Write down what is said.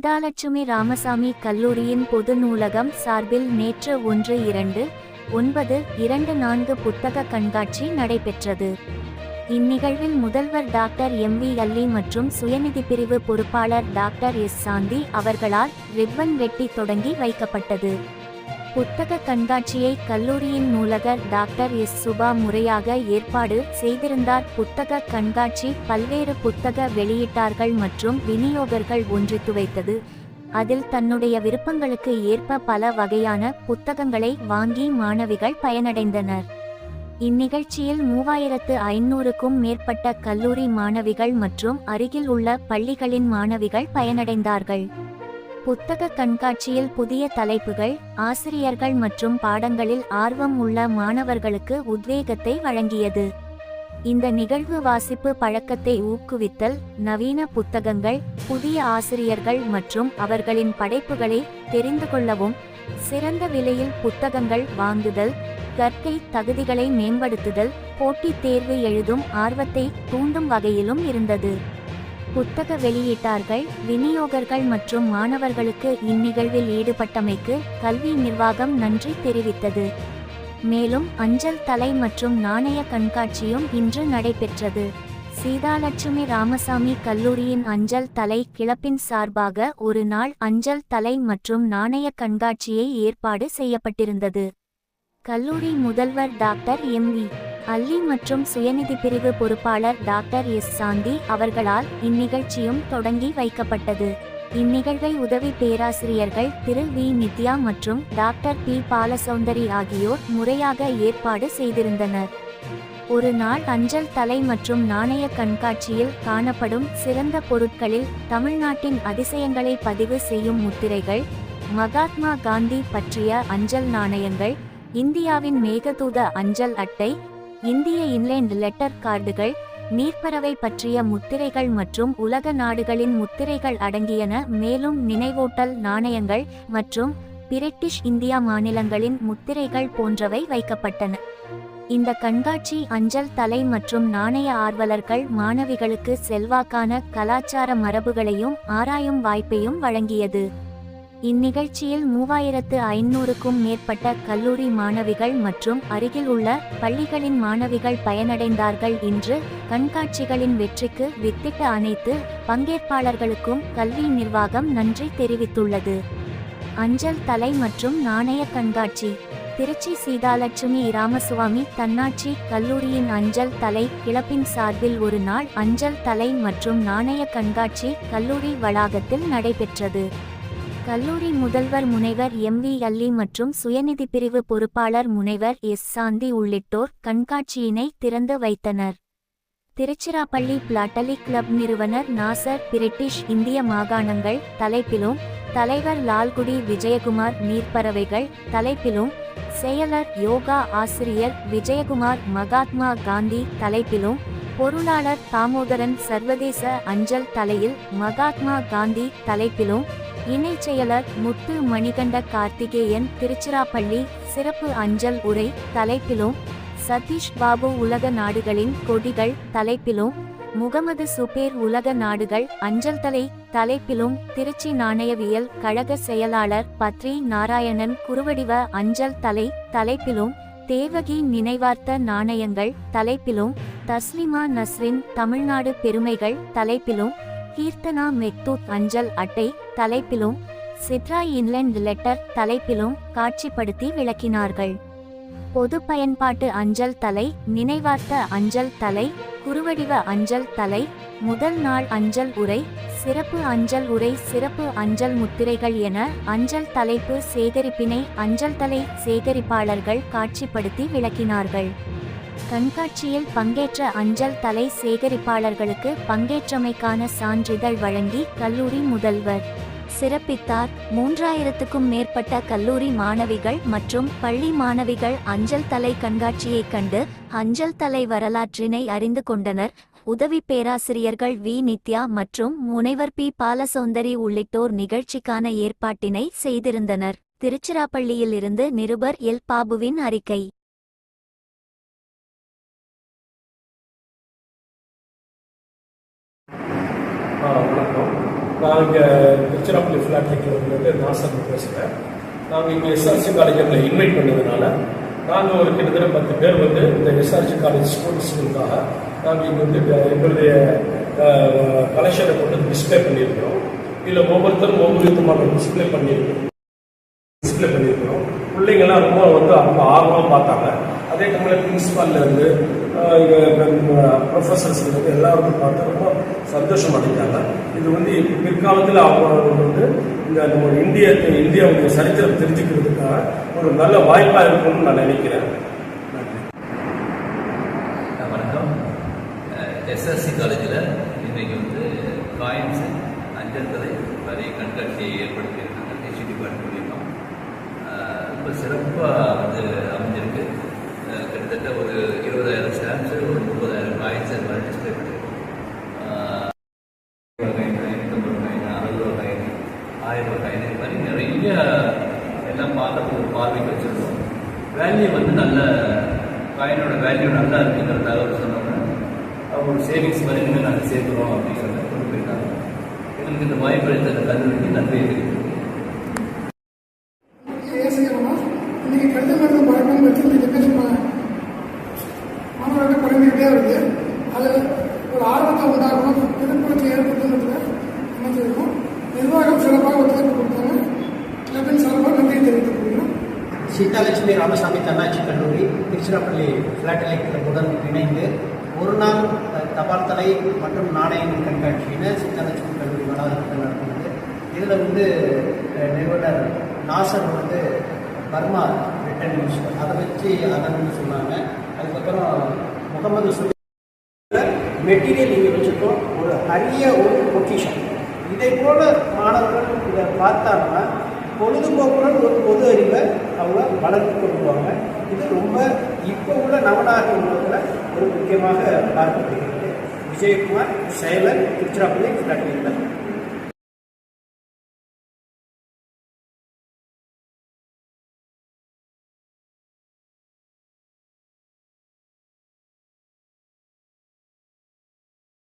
சீதாலட்சுமி ராமசாமி கல்லூரியின் பொது நூலகம் சார்பில் நேற்று ஒன்று இரண்டு ஒன்பது இரண்டு நான்கு புத்தக கண்காட்சி நடைபெற்றது. இந்நிகழ்வில் முதல்வர் டாக்டர் எம் வி அல்லி மற்றும் சுயநிதி பிரிவு பொறுப்பாளர் டாக்டர் எஸ் சாந்தி அவர்களால் ரிப்பன் வெட்டி தொடங்கி வைக்கப்பட்டது. புத்தக கண்காட்சியை கல்லூரியின் நூலகர் டாக்டர் எஸ். சுபா முறையாக ஏற்பாடு செய்திருந்தார். புத்தக கண்காட்சி பல்வேறு புத்தக வெளியிட்டார்கள் மற்றும் விநியோகர்கள் ஒன்று துவைத்தது. அதில் தன்னுடைய விருப்பங்களுக்கு ஏற்ப பல வகையான புத்தகங்களை வாங்கி மாணவிகள் பயனடைந்தனர். இந்நிகழ்ச்சியில் மூவாயிரத்து ஐநூறுக்கும் மேற்பட்ட கல்லூரி மாணவிகள் மற்றும் அருகில் உள்ள பள்ளிகளின் மாணவிகள் பயனடைந்தார்கள். புத்தக கண்காட்சியில் புதிய தலைப்புகள் ஆசிரியர்கள் மற்றும் பாடங்களில் ஆர்வம் உள்ள மாணவர்களுக்கு உத்வேகத்தை வழங்கியது. இந்த நிகழ்வு வாசிப்பு பழக்கத்தை ஊக்குவித்தல் நவீன புத்தகங்கள் புதிய ஆசிரியர்கள் மற்றும் அவர்களின் படைப்புகளை தெரிந்து கொள்ளவும் சிறந்த விலையில் புத்தகங்கள் வாங்குதல் கற்கை தகுதிகளை மேம்படுத்துதல் போட்டித் தேர்வு எழுதும் ஆர்வத்தை தூண்டும் வகையிலும் இருந்தது. புத்தக வெளியீட்டார்கள் விநியோகர்கள் மற்றும் மாணவர்களுக்கு இந்நிகழ்வில் ஈடுபட்டமைக்கு கல்வி நிர்வாகம் நன்றி தெரிவித்தது. மேலும் அஞ்சல் தலை மற்றும் நாணய கண்காட்சியும் இன்று நடைபெற்றது. சீதாலட்சுமி ராமசாமி கல்லூரியின் அஞ்சல் தலை கிளப்பின் சார்பாக ஒரு நாள் அஞ்சல் தலை மற்றும் நாணய கண்காட்சியை ஏற்பாடு செய்யப்பட்டிருந்தது. கல்லூரி முதல்வர் டாக்டர் எம் வி. அல்லி மற்றும் சுயநிதி பிரிவு பொறுப்பாளர் டாக்டர் எஸ். சாந்தி அவர்களால் இந்நிகழ்ச்சியும் தொடங்கி வைக்கப்பட்டது. இந்நிகழ்வை உதவி பேராசிரியர்கள் திரு. வி. நித்யா மற்றும் டாக்டர் பி. பாலசௌந்தரி ஆகியோர் முறையாக ஏற்பாடு செய்திருந்தனர். ஒரு நாள் அஞ்சல் தலை மற்றும் நாணய கண்காட்சியில் காணப்படும் சிறந்த பொருட்களில் தமிழ்நாட்டின் அதிசயங்களை பதிவு செய்யும் முத்திரைகள் மகாத்மா காந்தி பற்றிய அஞ்சல் நாணயங்கள் இந்தியாவின் மேகதூத அஞ்சல் அட்டை இந்திய இன்லேண்ட் லெட்டர் கார்டுகள் நீர்ப்பறவை பற்றிய முத்திரைகள் மற்றும் உலக நாடுகளின் முத்திரைகள் அடங்கியன. மேலும் நினைவூட்டல் நாணயங்கள் மற்றும் பிரிட்டிஷ் இந்தியா மாநிலங்களின் முத்திரைகள் போன்றவை வைக்கப்பட்டன. இந்த கண்காட்சி அஞ்சல் தலை மற்றும் நாணய ஆர்வலர்கள் மாணவிகளுக்கு செல்வாக்கான கலாச்சார மரபுகளையும் ஆராயும் வாய்ப்பையும் வழங்கியது. இந்நிகழ்ச்சியில் மூவாயிரத்து ஐநூறுக்கும் மேற்பட்ட கல்லூரி மாணவிகள் மற்றும் அருகில் உள்ள பள்ளிகளின் மாணவிகள் பயனடைந்தார்கள். இன்று கண்காட்சிகளின் வெற்றிக்கு வித்திட்ட அனைத்து பங்கேற்பாளர்களுக்கும் கல்வி நிர்வாகம் நன்றி தெரிவித்துள்ளது. அஞ்சல் தலை மற்றும் நாணய கண்காட்சி. திருச்சி சீதாலட்சுமி ராமசுவாமி தன்னாட்சி கல்லூரியின் அஞ்சல் தலை கிளப்பின் சார்பில் ஒரு நாள் அஞ்சல் தலை மற்றும் நாணய கண்காட்சி கல்லூரி வளாகத்தில் நடைபெற்றது. கல்லூரி முதல்வர் முனைவர் எம் வி அல்லி மற்றும் சுயநிதி பிரிவு பொறுப்பாளர் முனைவர் எஸ் சாந்தி உள்ளிட்டோர் கண்காட்சியினை திறந்து வைத்தனர். திருச்சிராப்பள்ளி பிளாட்டலி கிளப் நிறுவனர் நாசர் பிரிட்டிஷ் இந்திய மாகாணங்கள் தலைப்பிலும் தலைவர் லால்குடி விஜயகுமார் நீர்ப்பறவைகள் தலைப்பிலும் செயலர் யோகா ஆசிரியர் விஜயகுமார் மகாத்மா காந்தி தலைப்பிலும் பொருளாளர் தாமோதரன் சர்வதேச அஞ்சல் தலையில் மகாத்மா காந்தி தலைப்பிலும் இணை செயலர் முத்து மணிகண்ட கார்த்திகேயன் திருச்சிராப்பள்ளி சிறப்பு அஞ்சல் உரை தலைப்பிலும் சதீஷ் பாபு உலக நாடுகளின் கொடிகள் தலைப்பிலும் முகமது சுபேர் உலக நாடுகள் அஞ்சல் தலை தலைப்பிலும் திருச்சி நாணயவியல் கழக செயலாளர் பத்ரி நாராயணன் குறுவடிவ அஞ்சல் தலை தலைப்பிலும் தேவகி நினைவார்த்த நாணயங்கள் தலைப்பிலும் தஸ்லிமா நஸ்ரின் தமிழ்நாடு பெருமைகள் தலைப்பிலும் கீர்த்தனா மெக்தூத் அஞ்சல் அட்டை தலைப்பிலும் சித்ரா இன்லண்ட் லெட்டர் தலைப்பிலும் காட்சிப்படுத்தி விளக்கினார்கள். பொது பயன்பாட்டு அஞ்சல் தலை நினைவார்த்த அஞ்சல் தலை குறுவடிவ அஞ்சல் தலை முதல் நாள் அஞ்சல் உரை சிறப்பு அஞ்சல் உரை சிறப்பு அஞ்சல் முத்திரைகள் என அஞ்சல் தலைப்பு சேகரிப்பினை அஞ்சல் தலை சேகரிப்பாளர்கள் காட்சிப்படுத்தி விளக்கினார்கள். கண்காட்சியில் பங்கேற்ற அஞ்சல் தலை சேகரிப்பாளர்களுக்கு பங்கேற்றமைக்கான சான்றிதழ் வழங்கி கல்லூரி முதல்வர். சிறப்பித்தார். மூன்றாயிரத்துக்கும் மேற்பட்ட கல்லூரி மாணவிகள் மற்றும் பள்ளி மாணவிகள் அஞ்சல் தலை கண்காட்சியைக் கண்டு அஞ்சல் தலை வரலாற்றினை அறிந்து கொண்டனர். உதவி பேராசிரியர்கள் வி. நித்யா மற்றும் முனைவர் பி. பாலசௌந்தரி உள்ளிட்டோர் நிகழ்ச்சிக்கான ஏற்பாட்டினை செய்திருந்தனர். திருச்சிராப்பள்ளியில் இருந்து நிருபர் எல். பாபுவின் அறிக்கை. வணக்கம். நான் இங்கே திருச்சிராப்பள்ளி ஃப்ளாட் வந்து நாசர் பேசுகிறேன் நாங்கள் இங்கே எஸ்ஆர்சி காலேஜில் இன்வைட் பண்ணதுனால நாங்கள் ஒரு கிட்டத்தட்ட பத்து பேர் வந்து இந்த எஸ்ஆர்சி காலேஜ் ஸ்டூடெண்ட்ஸுக்காக நாங்கள் இங்கே வந்து க- எங்களுடைய கலெக்ஷனை கொண்டு டிஸ்ப்ளே பண்ணியிருக்கிறோம். இதில் ஒவ்வொருத்தரும் ஒவ்வொரு விதமான டிஸ்ப்ளே பண்ணியிருக்கிறோம். டிஸ்பிளே பண்ணியிருக்கிறோம். பிள்ளைங்கள்லாம் ரொம்ப வந்து ரொம்ப ஆர்வமாக பார்த்தாங்க. அதே டைமில் பிரின்சிபால்ல ப்ரொஃபஸர்ஸ்லேருந்து ப்ரொஃபஸர்ஸ் எல்லாரும் பார்த்து ரொம்ப சந்தோஷம் அடைஞ்சாங்க. இது வந்து பிற்காலத்தில் அவங்க வந்து இந்த நம்ம இந்திய இந்தியாவுடைய சரித்திரம் தெரிஞ்சுக்கிறதுக்காக ஒரு நல்ல வாய்ப்பாக இருக்கும்னு நான் நினைக்கிறேன். நன்றி. வணக்கம். எஸ்எஸ்சி காலேஜில் இன்றைக்கி வந்து காயின்ஸ் அஞ்சல் தலை வரி கண்காட்சியை ஏற்படுத்தியிருக்காங்க டிசி டிபார்ட்மெண்ட் மூலியமாக ரொம்ப சிறப்பாக வந்து கிட்டத்தட்ட ஒரு இருபதாயிரம் ஸ்டாம்ப்ஸு ஒரு முப்பதாயிரம் காயின்ஸ் அது மாதிரி டிஸ்பிளே பண்ணியிருக்கோம் அஹ் காயின் ஐநூற்றம்பது காயின் அறுபது காயின் ஆயிரம் ரூபாய் காயின் இது மாதிரி நிறைய எல்லாம் பார்க்கறதுக்கு ஒரு பார்வைக்கு வச்சுருக்கோம். வேல்யூ வந்து நல்ல காயினோட வேல்யூ நல்லா இருக்குங்கிற தகவல் சொன்னோம்னா அவங்க ஒரு சேவிங்ஸ் மாதிரி நாங்கள் சேர்க்குறோம் அப்படிங்கிறத கொண்டு போயிருக்காங்க எங்களுக்கு இந்த வாய்ப்பு அளித்த இந்த கல்லூரிக்கு நன்றியை சீதாலட்சுமி ராமசாமி தன்னாட்சி கல்லூரி திருச்சிராப்பள்ளி ஃபிளாட் எலக்ட்ரிக்குடன் இணைந்து ஒரு நாள் தபால் தலை மற்றும் நாணயங்கள் கண்காட்சியினை சித்தலட்சுமி கல்லூரி வளாகத்தில் நடத்துனது இதில் வந்து நிறுவனர் நாசர் வந்து பர்மா ரிட்டன் நியூஸ் அதை வச்சு அதன்னு சொன்னாங்க. அதுக்கப்புறம் முகமது சுலி மெட்டீரியல் இங்கே வச்சுருக்கோம். ஒரு அரிய ஒரு பொக்கிஷன் இதை போல மாணவர்கள் இதை பார்த்தாங்கன்னா பொழுதுபோக்குடன் ஒரு பொது அறிவை அவங்க வளர்த்து கொண்டுவாங்க இது ரொம்ப இப்போ உள்ள நவநாகரிக உலகத்தில் ஒரு முக்கியமாக பார்க்கப்படுகிறது. விஜயகுமார் செயலர் திருச்சிராப்பள்ளி கட்டியிருந்தார்